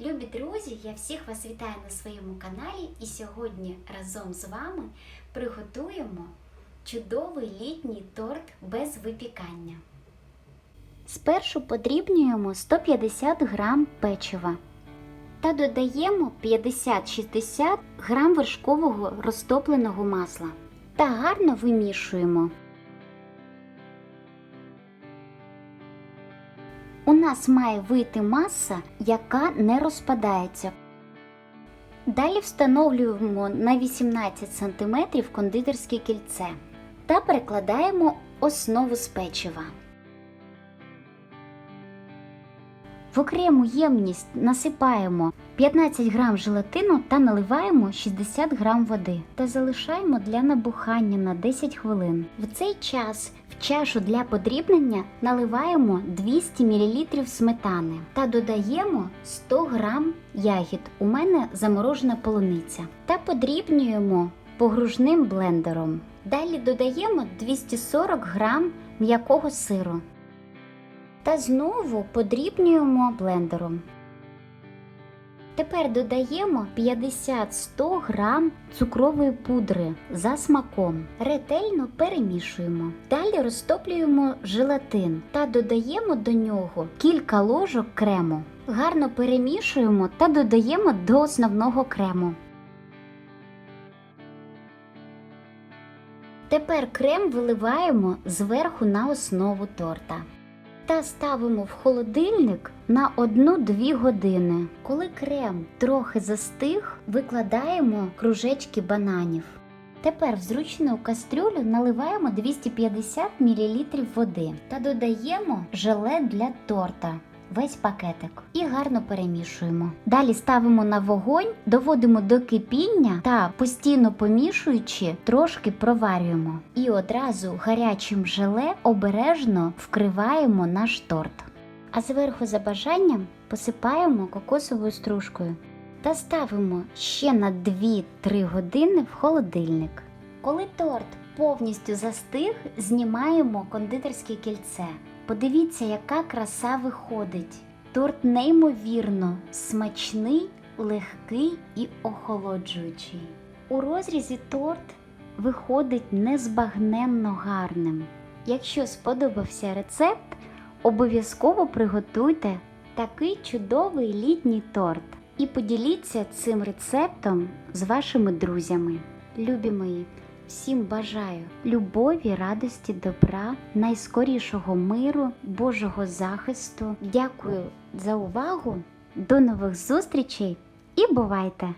Любі друзі, я всіх вас вітаю на своєму каналі і сьогодні разом з вами приготуємо чудовий літній торт без випікання. Спершу подрібнюємо 150 грам печива та додаємо 50-60 грам вершкового розтопленого масла та гарно вимішуємо. Нас має вийти маса, яка не розпадається. Далі встановлюємо на 18 см кондитерське кільце та перекладаємо основу з печива. В окрему ємність насипаємо 15 грам желатину та наливаємо 60 грам води та залишаємо для набухання на 10 хвилин. В цей час в чашу для подрібнення наливаємо 200 мл сметани та додаємо 100 грам ягід. У мене заморожена полуниця та подрібнюємо погружним блендером. Далі додаємо 240 грам м'якого сиру та знову подрібнюємо блендером. Тепер додаємо 50-100 грам цукрової пудри за смаком. Ретельно перемішуємо. Далі розтоплюємо желатин та додаємо до нього кілька ложок крему. Гарно перемішуємо та додаємо до основного крему. Тепер крем виливаємо зверху на основу торта та ставимо в холодильник на 1-2 години. Коли крем трохи застиг, викладаємо кружечки бананів. Тепер в зручну кастрюлю наливаємо 250 мл води та додаємо желе для торта. Весь пакетик і гарно перемішуємо. Далі ставимо на вогонь, доводимо до кипіння та постійно помішуючи, трошки проварюємо. І одразу гарячим желе обережно вкриваємо наш торт. А зверху за бажанням посипаємо кокосовою стружкою та ставимо ще на 2-3 години в холодильник. Коли торт повністю застиг, знімаємо кондитерське кільце. Подивіться, яка краса виходить. Торт неймовірно смачний, легкий і охолоджуючий. У розрізі торт виходить незбагненно гарним. Якщо сподобався рецепт, обов'язково приготуйте такий чудовий літній торт і поділіться цим рецептом з вашими друзями. Любі мої! Всім бажаю любові, радості, добра, найскорішого миру, Божого захисту. Дякую за увагу. До нових зустрічей і бувайте!